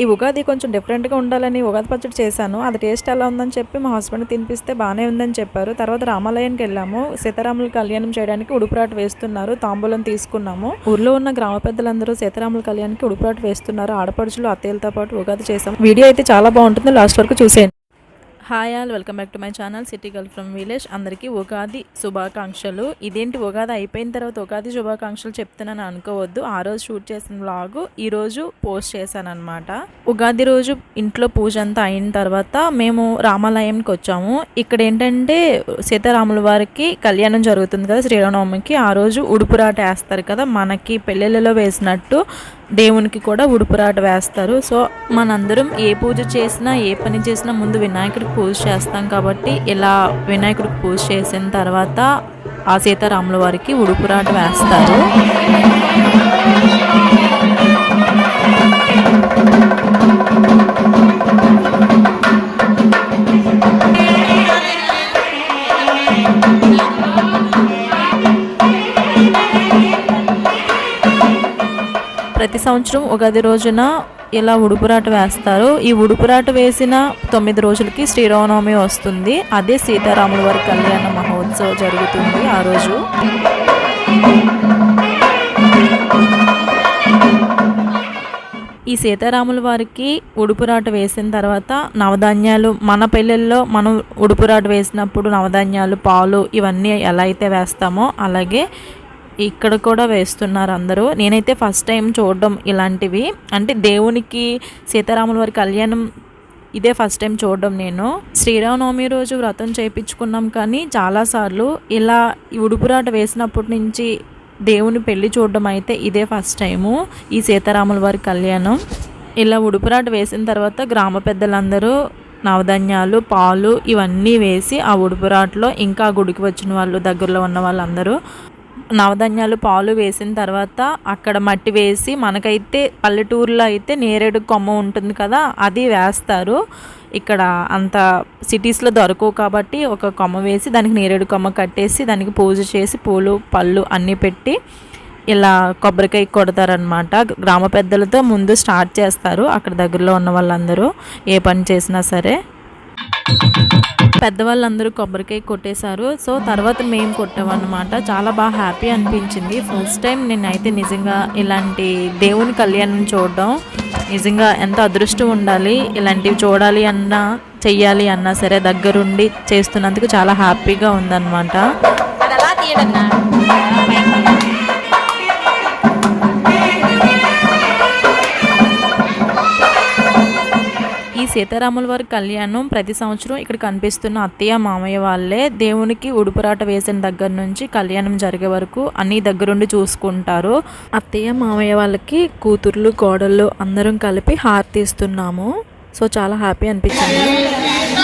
ఈ ఉగాది కొంచెం డిఫరెంట్గా ఉండాలని ఉగాది పచ్చడి చేశాను. అది టేస్ట్ ఎలా ఉందని చెప్పి మా హస్బెండ్ తినిపిస్తే బాగానే ఉందని చెప్పారు. తర్వాత రామాలయానికి వెళ్ళాము. సీతారాముల కళ్యాణం చేయడానికి ఉడుపురాటు వేస్తున్నారు. తాంబూలం తీసుకున్నాము. ఊర్లో ఉన్న గ్రామ పెద్దలందరూ సీతారాముల కళ్యాణానికి ఉడుపురాట వేస్తున్నారు. ఆడపడుచులు అత్తయ్యలతో పాటు ఉగాది చేశాము. వీడియో అయితే చాలా బాగుంటుంది. లాస్ట్ వరకు చూసేయండి. Hi all welcome back to my channel city girl from village. అందరికీ ఉగాది శుభాకాంక్షలు. ఇదేంటి ఉగాది అయిపోయిన తర్వాత ఉగాది శుభాకాంక్షలు చెప్తున్నాను అనుకోవద్దు. ఆ రోజు షూట్ చేసిన బ్లాగు ఈరోజు పోస్ట్ చేశాను అనమాట ఉగాది రోజు ఇంట్లో పూజ అంతా అయిన తర్వాత మేము రామాలయంకి వచ్చాము. ఇక్కడ ఏంటంటే సీతారాముల వారికి కళ్యాణం జరుగుతుంది కదా శ్రీరామనవమికి. ఆ రోజు ఉడుపురాట వేస్తారు కదా మనకి పెళ్ళిళ్ళలో వేసినట్టు దేవునికి కూడా ఉడుపురాట వేస్తారు. సో మనందరం ఏ పూజ చేసినా ఏ పని చేసినా ముందు వినాయకుడికి పూజ చేస్తాం కాబట్టి ఇలా వినాయకుడికి పూజ చేసిన తర్వాత ఆ సీతారాముల వారికి ఉడుపురాట వేస్తారు. ప్రతి సంవత్సరం ఉగాది రోజున ఇలా ఉడుపురాట వేస్తారు ఈ ఉడుపురాట వేసిన తొమ్మిది రోజులకి శ్రీరామనవమి వస్తుంది. అదే సీతారాముల వారి కళ్యాణ మహోత్సవం జరుగుతుంది ఆ రోజు. ఈ సీతారాముల వారికి ఉడుపురాట వేసిన తర్వాత నవధాన్యాలు మన పెళ్ళిళ్ళలో మనం ఉడుపురాట వేసినప్పుడు నవధాన్యాలు పాలు ఇవన్నీ ఎలా అయితే వేస్తామో అలాగే ఇక్కడ కూడా వేస్తున్నారు అందరూ. నేనైతే ఫస్ట్ టైం చూడడం ఇలాంటివి. అంటే దేవునికి సీతారాముల వారి కళ్యాణం ఇదే ఫస్ట్ టైం చూడడం నేను. శ్రీరామనవమి రోజు వ్రతం చేయించుకున్నాం కానీ చాలాసార్లు ఇలా ఉడుపురాట వేసినప్పటి నుంచి దేవుని పెళ్ళి చూడడం అయితే ఇదే ఫస్ట్ టైము ఈ సీతారాముల వారి కళ్యాణం. ఇలా ఉడుపురాట వేసిన తర్వాత గ్రామ పెద్దలందరూ నవధాన్యాలు పాలు ఇవన్నీ వేసి ఆ ఉడుపురాట్లో ఇంకా గుడికి వచ్చిన వాళ్ళు దగ్గరలో ఉన్న వాళ్ళందరూ నవధాన్యాలు పాలు వేసిన తర్వాత అక్కడ మట్టి వేసి మనకైతే పల్లెటూరులో అయితే నేరేడు కొమ్మ ఉంటుంది కదా అది వేస్తారు. ఇక్కడ అంత సిటీస్లో దొరకవు కాబట్టి ఒక కొమ్మ వేసి దానికి నేరేడు కొమ్మ కట్టేసి దానికి పూజ చేసి పూలు పళ్ళు అన్నీ పెట్టి ఇలా కొబ్బరికాయ కొడతారనమాట గ్రామ పెద్దలతో ముందు స్టార్ట్ చేస్తారు అక్కడ దగ్గరలో ఉన్న వాళ్ళందరూ ఏ పని చేసినా సరే. పెద్దవాళ్ళందరూ కొబ్బరికాయ కొట్టేశారు. సో తర్వాత మేము కొట్టామన్నమాట. చాలా బాగా హ్యాపీ అనిపించింది. ఫస్ట్ టైం నేనైతే నిజంగా ఇలాంటి దేవుని కళ్యాణం చూడడం నిజంగా ఎంత అదృష్టం ఉండాలి ఇలాంటివి చూడాలి అన్నా చెయ్యాలి అన్నా సరే దగ్గరుండి చేస్తున్నందుకు చాలా హ్యాపీగా ఉందన్నమాట. సీతారాముల వారి కళ్యాణం ప్రతి సంవత్సరం ఇక్కడ కనిపిస్తున్న అత్తయ్య మామయ్య వాళ్ళే దేవునికి ఉడుపురాట వేసిన దగ్గర నుంచి కళ్యాణం జరిగే వరకు అన్ని దగ్గరుండి చూసుకుంటారు. అత్తయ్య మామయ్య వాళ్ళకి కూతుర్లు కోడళ్ళు అందరం కలిపి హారతి ఇస్తున్నాము. సో చాలా హ్యాపీ అనిపించింది.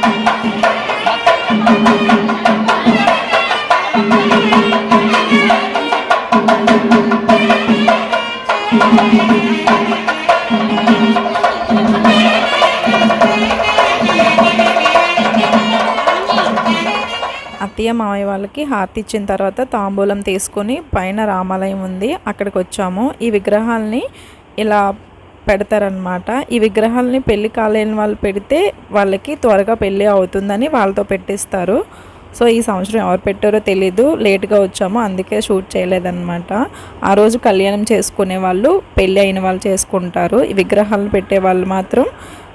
అత్తయ్య మామయ్య వాళ్ళకి హారతి ఇచ్చిన తర్వాత తాంబూలం తీసుకొని పైన రామాలయం ఉంది. అక్కడికి వచ్చాము. ఈ విగ్రహాలని ఇలా పెడతారనమాట ఈ విగ్రహాలని పెళ్ళి కాలేని వాళ్ళు పెడితే వాళ్ళకి త్వరగా పెళ్ళి అవుతుందని వాళ్ళతో పెట్టిస్తారు. సో ఈ సంవత్సరం ఎవరు పెట్టారో తెలీదు. లేట్గా వచ్చాము. అందుకే షూట్ చేయలేదన్నమాట. ఆ రోజు కళ్యాణం చేసుకునే వాళ్ళు పెళ్ళి అయిన వాళ్ళు చేసుకుంటారు. ఈ విగ్రహాలను పెట్టే వాళ్ళు మాత్రం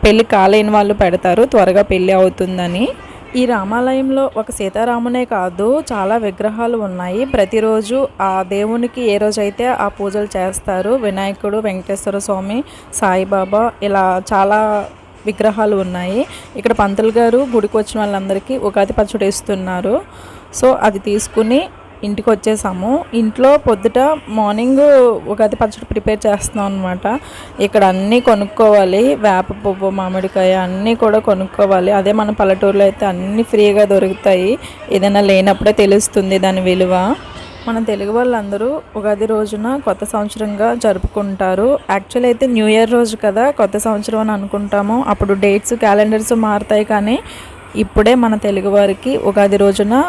పెళ్ళి కాలేని వాళ్ళు పెడతారు. త్వరగా పెళ్ళి అవుతుందని. ఈ రామాలయంలో ఒక సీతారామునే కాదు చాలా విగ్రహాలు ఉన్నాయి. ప్రతిరోజు ఆ దేవునికి ఏ రోజైతే ఆ పూజలు చేస్తారు వినాయకుడు వెంకటేశ్వర స్వామి సాయిబాబా ఇలా చాలా విగ్రహాలు ఉన్నాయి. ఇక్కడ పంతులు గారు గుడికి వచ్చిన వాళ్ళందరికీ ఉగాది పచ్చడి ఇస్తున్నారు. సో అది తీసుకుని ఇంటికి వచ్చేసాము ఇంట్లో పొద్దుట మార్నింగ్ ఉగాది పచ్చడి ప్రిపేర్ చేస్తున్నాం అనమాట ఇక్కడ అన్నీ కొనుక్కోవాలి. వేప పువ్వు మామిడికాయ అన్నీ కూడా కొనుక్కోవాలి. అదే మన పల్లెటూరులో అయితే అన్నీ ఫ్రీగా దొరుకుతాయి. ఏదైనా లేనప్పుడే తెలుస్తుంది దాని విలువ. మన తెలుగు వాళ్ళందరూ ఉగాది రోజున కొత్త సంవత్సరంగా జరుపుకుంటారు. యాక్చువల్ అయితే న్యూ ఇయర్ రోజు కదా కొత్త సంవత్సరం అని అనుకుంటాము. అప్పుడు డేట్స్ క్యాలెండర్స్ మారుతాయి కానీ ఇప్పుడే మన తెలుగు వారికి ఉగాది రోజున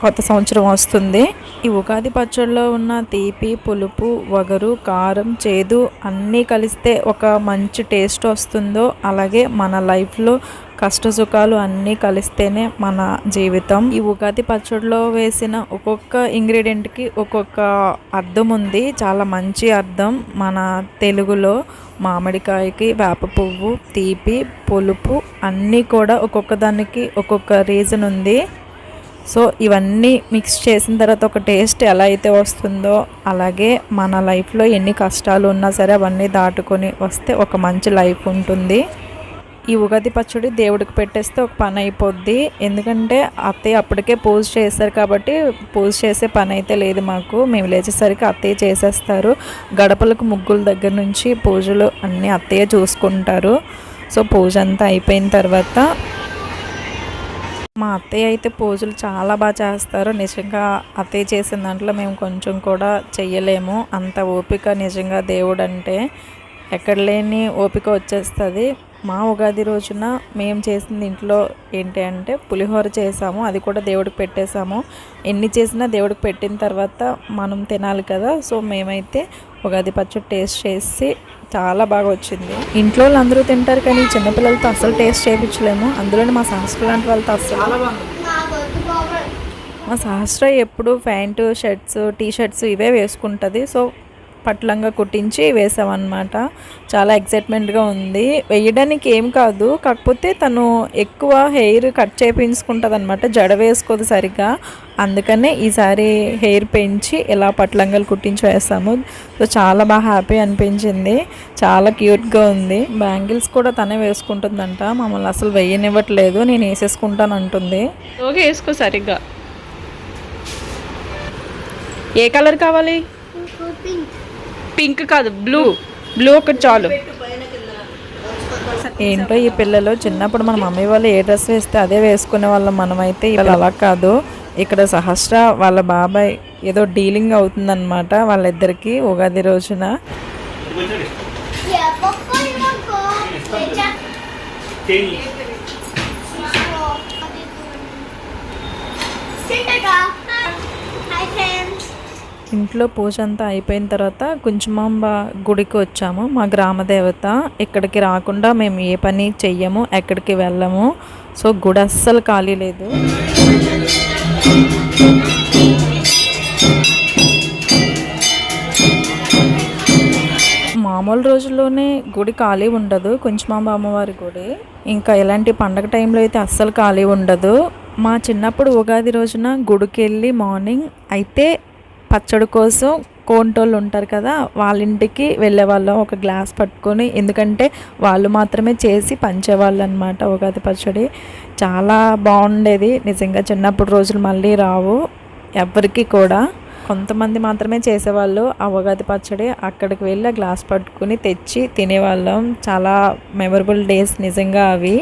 కొత్త సంవత్సరం వస్తుంది. ఈ ఉగాది పచ్చడిలో ఉన్న తీపి పులుపు వగరు కారం చేదు అన్నీ కలిస్తే ఒక మంచి టేస్ట్ వస్తుందో అలాగే మన లైఫ్లో కష్ట సుఖాలు అన్నీ కలిస్తేనే మన జీవితం. ఈ ఉగాది పచ్చడిలో వేసిన ఒక్కొక్క ఇంగ్రీడియంట్కి ఒక్కొక్క అర్థం ఉంది. చాలా మంచి అర్థం మన తెలుగులో మామిడికాయకి వేప పువ్వు తీపి పులుపు అన్నీ కూడా ఒక్కొక్క దానికి ఒక్కొక్క రీజన్ ఉంది. సో ఇవన్నీ మిక్స్ చేసిన తర్వాత ఒక టేస్ట్ ఎలా అయితే వస్తుందో అలాగే మన లైఫ్లో ఎన్ని కష్టాలు ఉన్నా సరే అవన్నీ దాటుకొని వస్తే ఒక మంచి లైఫ్ ఉంటుంది. ఈ ఉగాది పచ్చడి దేవుడికి పెట్టేస్తే ఒక పని అయిపోద్ది. ఎందుకంటే అత్తయ్య అప్పటికే పూజ చేస్తారు కాబట్టి పూజ చేసే పని అయితే లేదు మాకు. మేము లేచేసరికి అత్తయ్య చేసేస్తారు. గడపలకు ముగ్గుల దగ్గర నుంచి పూజలు అన్నీ అత్తయ్య చూసుకుంటారు. సో పూజ అంతా అయిపోయిన తర్వాత మా అత్తయ్య అయితే పూజలు చాలా బాగా చేస్తారు. నిజంగా అత్తయ్య చేసిన దాంట్లో మేము కొంచెం కూడా చెయ్యలేము. అంత ఓపిక నిజంగా దేవుడు అంటే ఎక్కడ లేని ఓపిక వచ్చేస్తుంది. మా ఉగాది రోజున మేము చేసింది ఇంట్లో ఏంటి అంటే పులిహోర చేసాము. అది కూడా దేవుడికి పెట్టేశాము ఎన్ని చేసినా దేవుడికి పెట్టిన తర్వాత మనం తినాలి కదా. సో మేమైతే ఉగాది పచ్చడి టేస్ట్ చేసి చాలా బాగా వచ్చింది. ఇంట్లో వాళ్ళు అందరూ తింటారు కానీ చిన్నపిల్లలతో అసలు టేస్ట్ చేయించలేము. అందులోనే మా సహస్ర లాంటి వాళ్ళతో అసలు మా సహస్ర ఎప్పుడు ప్యాంటు షర్ట్స్ టీ షర్ట్స్ ఇవే వేసుకుంటుంది. సో పట్లంగా కుట్టించి వేసామన్నమాట. చాలా ఎక్సైట్మెంట్గా ఉంది. వేయడానికి ఏం కాదు. కాకపోతే తను ఎక్కువ హెయిర్ కట్ చేయించుకుంటుంది అనమాట జడ వేసుకోదు సరిగ్గా. అందుకనే ఈసారి హెయిర్ పెంచి ఇలా పట్లంగాలు కుట్టించి వేస్తాము సో చాలా బాగా హ్యాపీ అనిపించింది. చాలా క్యూట్గా ఉంది. బ్యాంగిల్స్ కూడా తనే వేసుకుంటుందంట. మమ్మల్ని అసలు వేయనివ్వట్లేదు. నేను వేసేసుకుంటాను అంటుంది. ఓకే వేసుకో సరిగ్గా. ఏ కలర్ కావాలి? పింక్. కాదు బ్లూ. బ్లూ ఒకటి చాలు. ఏంటో ఈ పిల్లలు చిన్నప్పుడు మన మమ్మీ వాళ్ళు ఏ డ్రెస్ వేస్తే అదే వేసుకునే వాళ్ళం మనమైతే. ఇలా అలా కాదు. ఇక్కడ సహస్ర వాళ్ళ బాబాయ్ ఏదో డీలింగ్ అవుతుందన్నమాట వాళ్ళిద్దరికి ఉగాది రోజున. Yeah, Papa, you ఇంట్లో పూజ అంతా అయిపోయిన తర్వాత కుంచుమాంబ గుడికి వచ్చాము. మా గ్రామ దేవత ఇక్కడికి రాకుండా మేము ఏ పని చెయ్యము ఎక్కడికి వెళ్ళము. సో గుడి అస్సలు ఖాళీ లేదు. మామూలు రోజుల్లోనే గుడి ఖాళీ ఉండదు కొంచెమాంబ అమ్మవారి గుడి. ఇంకా ఇలాంటి పండగ టైంలో అయితే అస్సలు ఖాళీ ఉండదు. మా చిన్నప్పుడు ఉగాది రోజున గుడికి వెళ్ళి మార్నింగ్ అయితే పచ్చడి కోసం కోంటోళ్ళు ఉంటారు కదా వాళ్ళ ఇంటికి వెళ్ళేవాళ్ళం ఒక గ్లాస్ పట్టుకొని. ఎందుకంటే వాళ్ళు మాత్రమే చేసి పంచేవాళ్ళు అనమాట ఉగాది పచ్చడి. చాలా బాగుండేది. నిజంగా చిన్నప్పుడు రోజులు మళ్ళీ రావు ఎవరికి కూడా. కొంతమంది మాత్రమే చేసేవాళ్ళు ఆ ఉగాది పచ్చడి. అక్కడికి వెళ్ళి గ్లాస్ పట్టుకుని తెచ్చి తినేవాళ్ళం. చాలా మెమరబుల్ డేస్ నిజంగా అవి.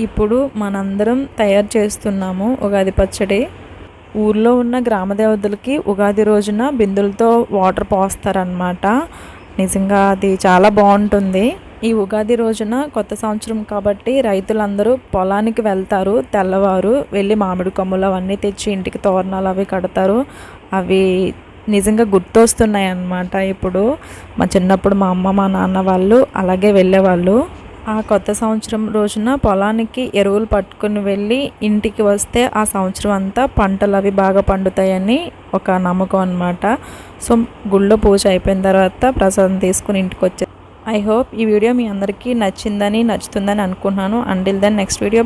ఇప్పుడు మనందరం తయారు చేస్తున్నాము ఉగాది పచ్చడి. ఊర్లో ఉన్న గ్రామ దేవతలకి ఉగాది రోజున బిందులతో వాటర్ పోస్తారనమాట నిజంగా అది చాలా బాగుంటుంది. ఈ ఉగాది రోజున కొత్త సంవత్సరం కాబట్టి రైతులందరూ పొలానికి వెళ్తారు తెల్లవారు వెళ్ళి మామిడి కొమ్మలు అవన్నీ తెచ్చి ఇంటికి తోరణాలు అవి కడతారు. అవి నిజంగా గుర్తొస్తున్నాయి అన్నమాట ఇప్పుడు. మా చిన్నప్పుడు మా అమ్మ మా నాన్న వాళ్ళు అలాగే వెళ్ళేవాళ్ళు. ఆ కొత్త సంవత్సరం రోజున పొలానికి ఎరువులు పట్టుకుని వెళ్ళి ఇంటికి వస్తే ఆ సంవత్సరం అంతా పంటలు అవి బాగా పండుతాయని ఒక నమ్మకం అనమాట సో గుళ్ళో పూజ అయిపోయిన తర్వాత ప్రసాదం తీసుకుని ఇంటికి వచ్చే ఐ హోప్ ఈ వీడియో మీ అందరికీ నచ్చిందని నచ్చుతుందని అనుకుంటున్నాను. అండిల్ దెన్ నెక్స్ట్ వీడియో